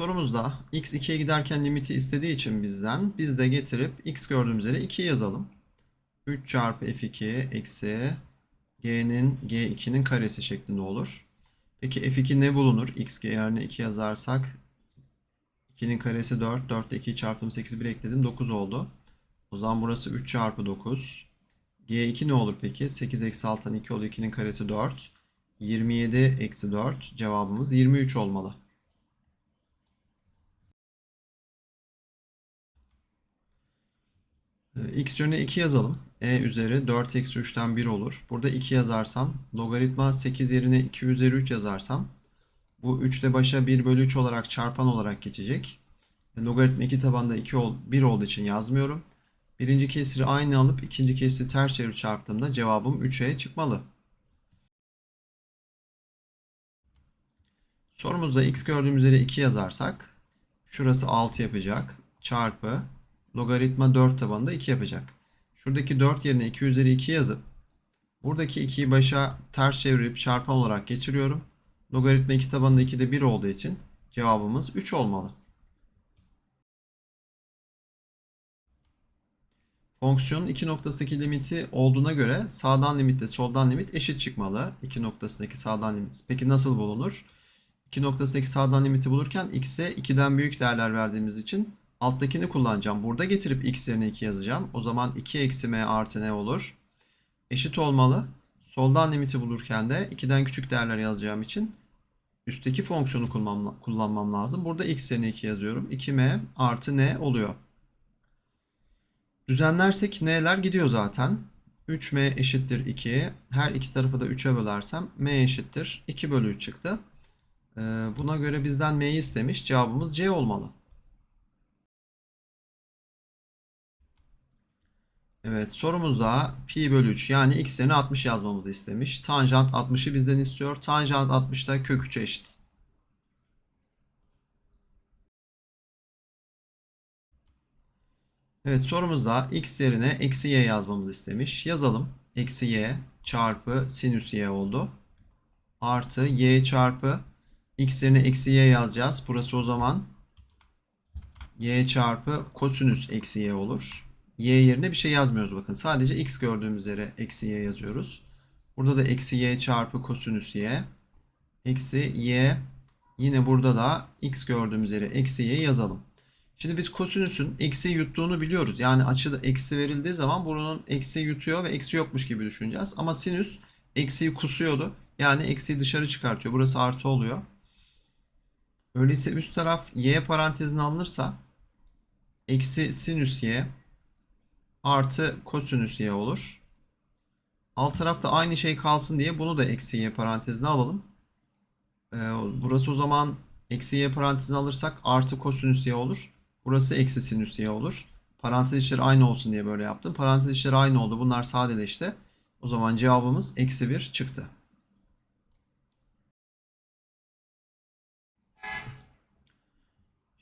Sorumuzda x 2'ye giderken limiti istediği için bizden biz de getirip x gördüğümüz yere 2 yazalım. 3 çarpı f2 eksi g'nin g2'nin karesi şeklinde olur. Peki f2 ne bulunur? x yerine 2 yazarsak 2'nin karesi 4. 4 ile 2'yi çarptım 8 1 ekledim 9 oldu. O zaman burası 3 çarpı 9. G2 ne olur peki? 8 eksi 6'dan 2 oldu. 2'nin karesi 4. 27 eksi 4. Cevabımız 23 olmalı. X yerine 2 yazalım. E üzeri 4 eksi 3'ten 1 olur. Burada 2 yazarsam logaritma 8 yerine 2 üzeri 3 yazarsam bu 3 de başa 1 bölü 3 olarak çarpan olarak geçecek. E, Logaritma 2 tabanda 2 ol, 1 olduğu için yazmıyorum. Birinci kesiri aynı alıp ikinci kesiri ters çevirip çarptığımda cevabım 3'e çıkmalı. Sorumuzda x gördüğümüz yere 2 yazarsak şurası 6 yapacak. Çarpı logaritma 4 tabanında 2 yapacak. Şuradaki 4 yerine 2 üzeri 2 yazıp buradaki 2'yi başa ters çevirip çarpan olarak geçiriyorum. Logaritma 2 tabanında 2 de 1 olduğu için cevabımız 3 olmalı. Fonksiyonun iki noktasındaki limiti olduğuna göre sağdan limitle soldan limit eşit çıkmalı. İki noktasındaki sağdan limit. Peki nasıl bulunur? İki noktasındaki sağdan limiti bulurken x'e 2'den büyük değerler verdiğimiz için alttakini kullanacağım. Burada getirip x yerine 2 yazacağım. O zaman 2 eksi m artı ne olur? Eşit olmalı. Soldan limiti bulurken de 2'den küçük değerler yazacağım için üstteki fonksiyonu kullanmam, kullanmam lazım. Burada x yerine 2 yazıyorum. 2m artı n oluyor. Düzenlersek n'ler gidiyor zaten. 3m eşittir 2. Her iki tarafı da 3'e bölersem m eşittir 2 bölü 3 çıktı. Ee, buna göre bizden m'yi istemiş. Cevabımız C olmalı. Evet sorumuzda pi bölü 3 yani x yerine 60 yazmamızı istemiş. Tanjant 60'ı bizden istiyor. Tanjant 60 da kök 3'e eşit. Evet sorumuzda x yerine eksi y yazmamızı istemiş. Yazalım. Eksi y çarpı sinüs y oldu. Artı y çarpı x yerine eksi y yazacağız. Burası o zaman y çarpı kosinüs eksi y olur. Y yerine bir şey yazmıyoruz bakın. Sadece x gördüğümüz yere eksi y yazıyoruz. Burada da eksi y çarpı kosinüs y. Eksi y. Yine burada da x gördüğümüz yere eksi y yazalım. Şimdi biz kosinüsün eksi yuttuğunu biliyoruz. Yani açıda eksi verildiği zaman bunun eksi yutuyor ve eksi yokmuş gibi düşüneceğiz. Ama sinüs eksiyi kusuyordu. Yani eksiyi dışarı çıkartıyor. Burası artı oluyor. Öyleyse üst taraf y parantezine alınırsa eksi sinüs y artı kosinüs y olur. Alt tarafta aynı şey kalsın diye bunu da eksi y parantezine alalım. Ee, burası o zaman eksi y parantezine alırsak artı kosinüs y olur. Burası eksi sinüs y olur. Parantez içleri aynı olsun diye böyle yaptım. Parantez içleri aynı oldu. Bunlar sadeleşti. O zaman cevabımız eksi 1 çıktı.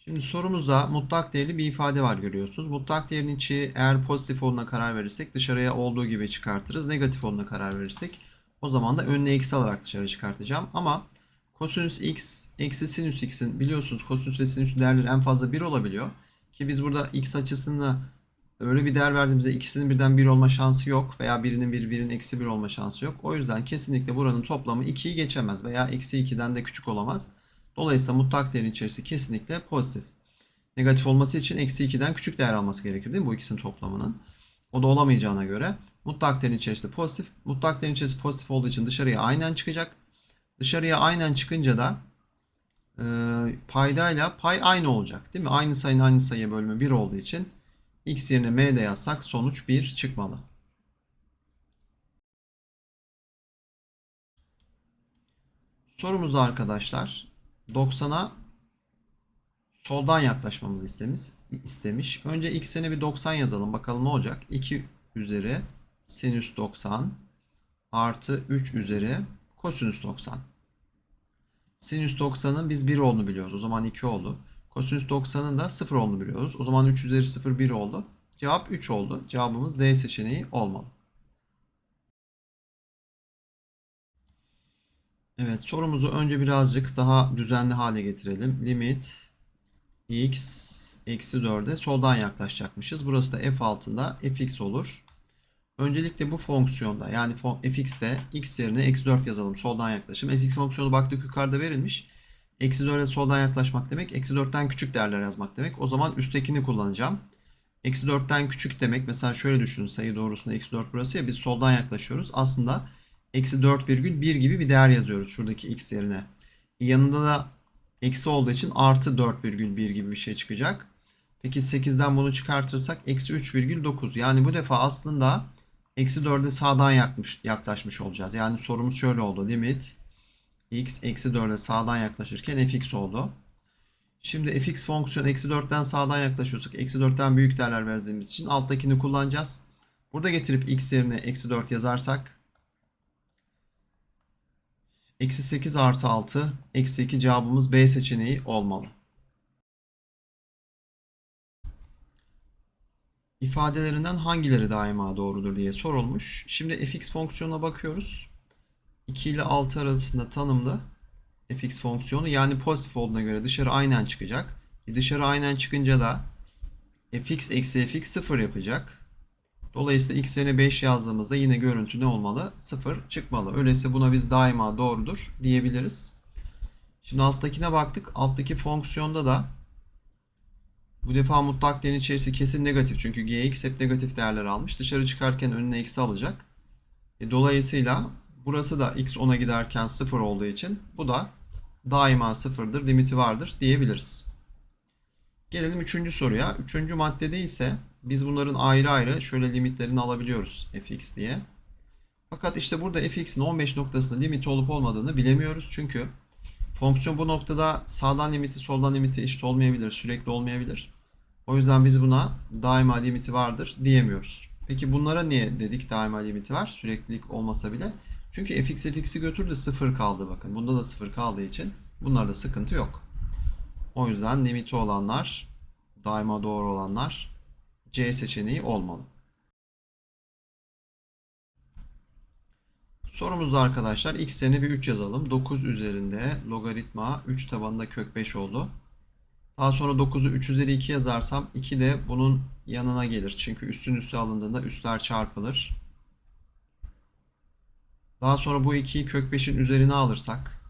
Şimdi sorumuzda mutlak değerli bir ifade var görüyorsunuz. Mutlak değerin içi eğer pozitif olduğuna karar verirsek dışarıya olduğu gibi çıkartırız. Negatif olduğuna karar verirsek o zaman da önüne eksi alarak dışarı çıkartacağım. Ama kosinüs x eksi sinüs x'in biliyorsunuz kosinüs ve sinüs değerleri en fazla 1 olabiliyor. Ki biz burada x açısını öyle bir değer verdiğimizde ikisinin birden 1 olma şansı yok veya birinin 1 birinin eksi 1 olma şansı yok. O yüzden kesinlikle buranın toplamı 2'yi geçemez veya eksi 2'den de küçük olamaz. Dolayısıyla mutlak değerin içerisi kesinlikle pozitif. Negatif olması için eksi 2'den küçük değer alması gerekir değil mi bu ikisinin toplamının? O da olamayacağına göre mutlak değerin içerisi pozitif. Mutlak değerin içerisi pozitif olduğu için dışarıya aynen çıkacak. Dışarıya aynen çıkınca da e, paydayla pay aynı olacak değil mi? Aynı sayının aynı sayıya bölümü 1 olduğu için x yerine m de yazsak sonuç 1 çıkmalı. Sorumuzda arkadaşlar 90'a soldan yaklaşmamızı istemiş. istemiş. Önce x'ine bir 90 yazalım. Bakalım ne olacak? 2 üzeri sinüs 90 artı 3 üzeri kosinüs 90. Sinüs 90'ın biz 1 olduğunu biliyoruz. O zaman 2 oldu. Kosinüs 90'ın da 0 olduğunu biliyoruz. O zaman 3 üzeri 0 1 oldu. Cevap 3 oldu. Cevabımız D seçeneği olmalı. Evet sorumuzu önce birazcık daha düzenli hale getirelim. Limit x eksi 4'e soldan yaklaşacakmışız. Burası da f altında fx olur. Öncelikle bu fonksiyonda yani fx'te x yerine eksi 4 yazalım. Soldan yaklaşım. fx fonksiyonu baktık yukarıda verilmiş. Eksi 4'e soldan yaklaşmak demek. Eksi 4'ten küçük değerler yazmak demek. O zaman üsttekini kullanacağım. Eksi 4'ten küçük demek. Mesela şöyle düşünün sayı doğrusunda eksi 4 burası ya biz soldan yaklaşıyoruz. Aslında eksi 4,1 gibi bir değer yazıyoruz şuradaki x yerine. Yanında da eksi olduğu için artı 4,1 gibi bir şey çıkacak. Peki 8'den bunu çıkartırsak eksi 3,9. Yani bu defa aslında eksi 4'e sağdan yakmış, yaklaşmış olacağız. Yani sorumuz şöyle oldu. Limit x eksi 4'e sağdan yaklaşırken fx oldu. Şimdi fx fonksiyon eksi 4'ten sağdan yaklaşıyorsak eksi 4'ten büyük değerler verdiğimiz için alttakini kullanacağız. Burada getirip x yerine eksi 4 yazarsak eksi 8 artı 6 eksi 2 cevabımız B seçeneği olmalı. İfadelerinden hangileri daima doğrudur diye sorulmuş. Şimdi fx fonksiyonuna bakıyoruz. 2 ile 6 arasında tanımlı fx fonksiyonu yani pozitif olduğuna göre dışarı aynen çıkacak. E dışarı aynen çıkınca da fx eksi fx 0 yapacak. Dolayısıyla x yerine 5 yazdığımızda yine görüntü ne olmalı? 0 çıkmalı. Öyleyse buna biz daima doğrudur diyebiliriz. Şimdi alttakine baktık. Alttaki fonksiyonda da bu defa mutlak değerin içerisi kesin negatif. Çünkü gx hep negatif değerler almış. Dışarı çıkarken önüne eksi alacak. E, dolayısıyla burası da x 10'a giderken 0 olduğu için bu da daima sıfırdır, limiti vardır diyebiliriz. Gelelim üçüncü soruya. Üçüncü maddede ise biz bunların ayrı ayrı şöyle limitlerini alabiliyoruz fx diye. Fakat işte burada fx'in 15 noktasında limiti olup olmadığını bilemiyoruz. Çünkü fonksiyon bu noktada sağdan limiti soldan limiti eşit olmayabilir, sürekli olmayabilir. O yüzden biz buna daima limiti vardır diyemiyoruz. Peki bunlara niye dedik daima limiti var? Süreklilik olmasa bile. Çünkü fx fx'i götürdü sıfır kaldı bakın. Bunda da sıfır kaldığı için bunlarda sıkıntı yok. O yüzden limiti olanlar daima doğru olanlar C seçeneği olmalı. Sorumuzda arkadaşlar x bir 3 yazalım. 9 üzerinde logaritma 3 tabanında kök 5 oldu. Daha sonra 9'u 3 üzeri 2 yazarsam 2 de bunun yanına gelir. Çünkü üstün üstü alındığında üstler çarpılır. Daha sonra bu 2'yi kök 5'in üzerine alırsak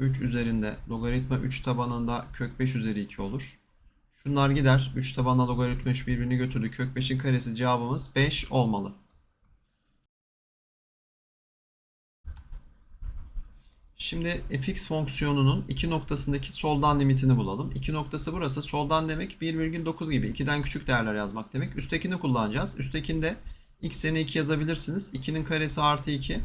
3 üzerinde logaritma 3 tabanında kök 5 üzeri 2 olur. Şunlar gider. 3 tabanla logaritma 3 birbirini götürdü. Kök 5'in karesi cevabımız 5 olmalı. Şimdi fx fonksiyonunun iki noktasındaki soldan limitini bulalım. İki noktası burası. Soldan demek 1,9 gibi. 2'den küçük değerler yazmak demek. Üsttekini kullanacağız. Üsttekinde x yerine 2 yazabilirsiniz. 2'nin karesi artı 2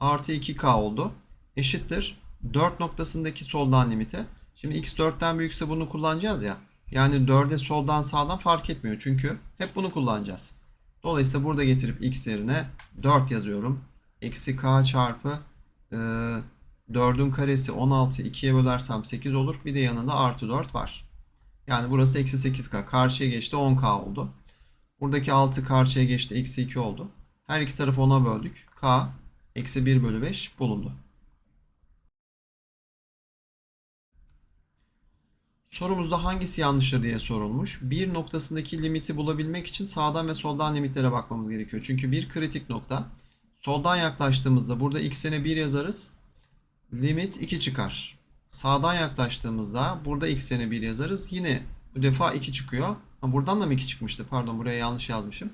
artı 2k oldu. Eşittir 4 noktasındaki soldan limite. Şimdi x 4'ten büyükse bunu kullanacağız ya. Yani 4'e soldan sağdan fark etmiyor. Çünkü hep bunu kullanacağız. Dolayısıyla burada getirip x yerine 4 yazıyorum. Eksi k çarpı e, 4'ün karesi 16 2'ye bölersem 8 olur. Bir de yanında artı 4 var. Yani burası eksi 8k. Karşıya geçti 10k oldu. Buradaki 6 karşıya geçti eksi 2 oldu. Her iki tarafı 10'a böldük. k eksi 1 bölü 5 bulundu. Sorumuzda hangisi yanlıştır diye sorulmuş. Bir noktasındaki limiti bulabilmek için sağdan ve soldan limitlere bakmamız gerekiyor. Çünkü bir kritik nokta. Soldan yaklaştığımızda burada x'ine 1 yazarız. Limit 2 çıkar. Sağdan yaklaştığımızda burada x'ine 1 yazarız. Yine bu defa 2 çıkıyor. Ha, buradan da mı 2 çıkmıştı? Pardon buraya yanlış yazmışım.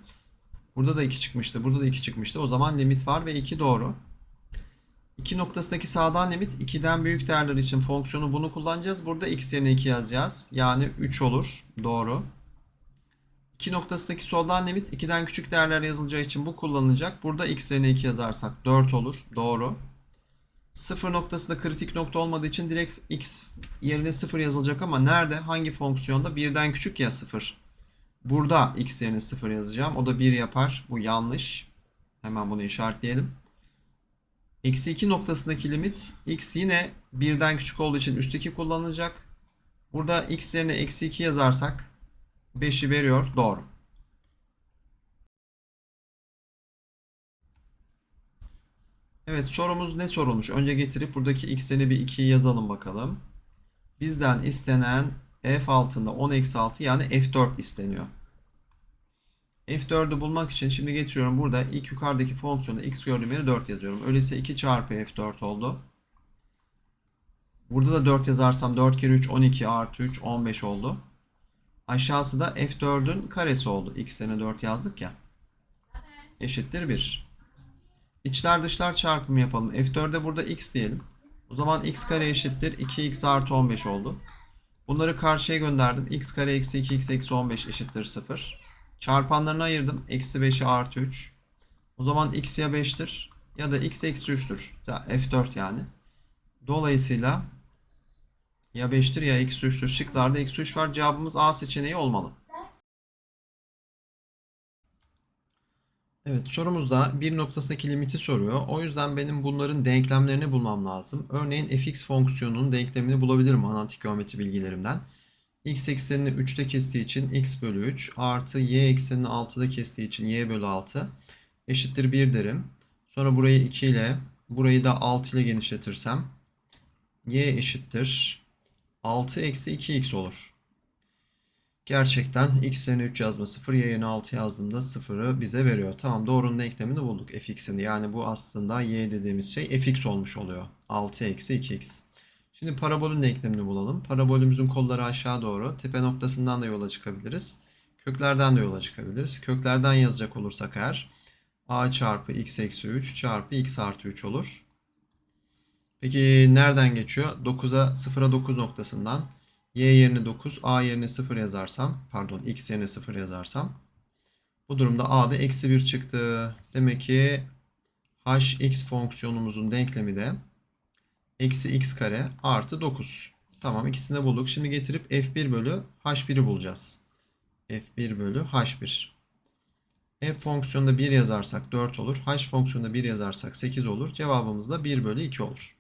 Burada da 2 çıkmıştı. Burada da 2 çıkmıştı. O zaman limit var ve 2 doğru. 2 noktasındaki sağdan limit 2'den büyük değerler için fonksiyonu bunu kullanacağız. Burada x yerine 2 yazacağız. Yani 3 olur. Doğru. 2 noktasındaki soldan limit 2'den küçük değerler yazılacağı için bu kullanılacak. Burada x yerine 2 yazarsak 4 olur. Doğru. 0 noktasında kritik nokta olmadığı için direkt x yerine 0 yazılacak ama nerede? Hangi fonksiyonda? 1'den küçük ya 0. Burada x yerine 0 yazacağım. O da 1 yapar. Bu yanlış. Hemen bunu işaretleyelim. Eksi 2 noktasındaki limit x yine 1'den küçük olduğu için üstteki kullanılacak. Burada x yerine eksi 2 yazarsak 5'i veriyor. Doğru. Evet sorumuz ne sorulmuş? Önce getirip buradaki x'ini bir 2'yi yazalım bakalım. Bizden istenen f altında 10 eksi 6 yani f4 isteniyor. F4'ü bulmak için şimdi getiriyorum burada ilk yukarıdaki fonksiyonda x gördüğüm yere 4 yazıyorum. Öyleyse 2 çarpı f4 oldu. Burada da 4 yazarsam 4 kere 3 12 artı 3 15 oldu. Aşağısı da f4'ün karesi oldu. x yerine 4 yazdık ya. Eşittir 1. İçler dışlar çarpımı yapalım. F4'e burada x diyelim. O zaman x kare eşittir 2x artı 15 oldu. Bunları karşıya gönderdim. x kare eksi 2x eksi 15 eşittir 0. Çarpanlarını ayırdım. Eksi 5'e artı 3. O zaman x ya 5'tir ya da x eksi 3'tür. F4 yani. Dolayısıyla ya 5'tir ya eksi 3'tür. Şıklarda eksi 3 var. Cevabımız A seçeneği olmalı. Evet sorumuzda bir noktasındaki limiti soruyor. O yüzden benim bunların denklemlerini bulmam lazım. Örneğin fx fonksiyonunun denklemini bulabilirim analitik geometri bilgilerimden. X eksenini 3'te kestiği için x bölü 3 artı y eksenini 6'da kestiği için y bölü 6 eşittir 1 derim. Sonra burayı 2 ile burayı da 6 ile genişletirsem y eşittir 6 eksi 2x olur. Gerçekten x yerine 3 yazma 0, y yerine 6 yazdığımda 0'ı bize veriyor. Tamam doğrunun denklemini bulduk fx'ini. Yani bu aslında y dediğimiz şey fx olmuş oluyor. 6 eksi 2x. Şimdi parabolün denklemini bulalım. Parabolümüzün kolları aşağı doğru. Tepe noktasından da yola çıkabiliriz. Köklerden de yola çıkabiliriz. Köklerden yazacak olursak eğer a çarpı x eksi 3 çarpı x artı 3 olur. Peki nereden geçiyor? 9'a 0'a 9 noktasından y yerine 9, a yerine 0 yazarsam, pardon x yerine 0 yazarsam bu durumda a'da eksi 1 çıktı. Demek ki hx fonksiyonumuzun denklemi de eksi x kare artı 9. Tamam ikisini de bulduk. Şimdi getirip f1 bölü h1'i bulacağız. f1 bölü h1. f fonksiyonunda 1 yazarsak 4 olur. h fonksiyonunda 1 yazarsak 8 olur. Cevabımız da 1 bölü 2 olur.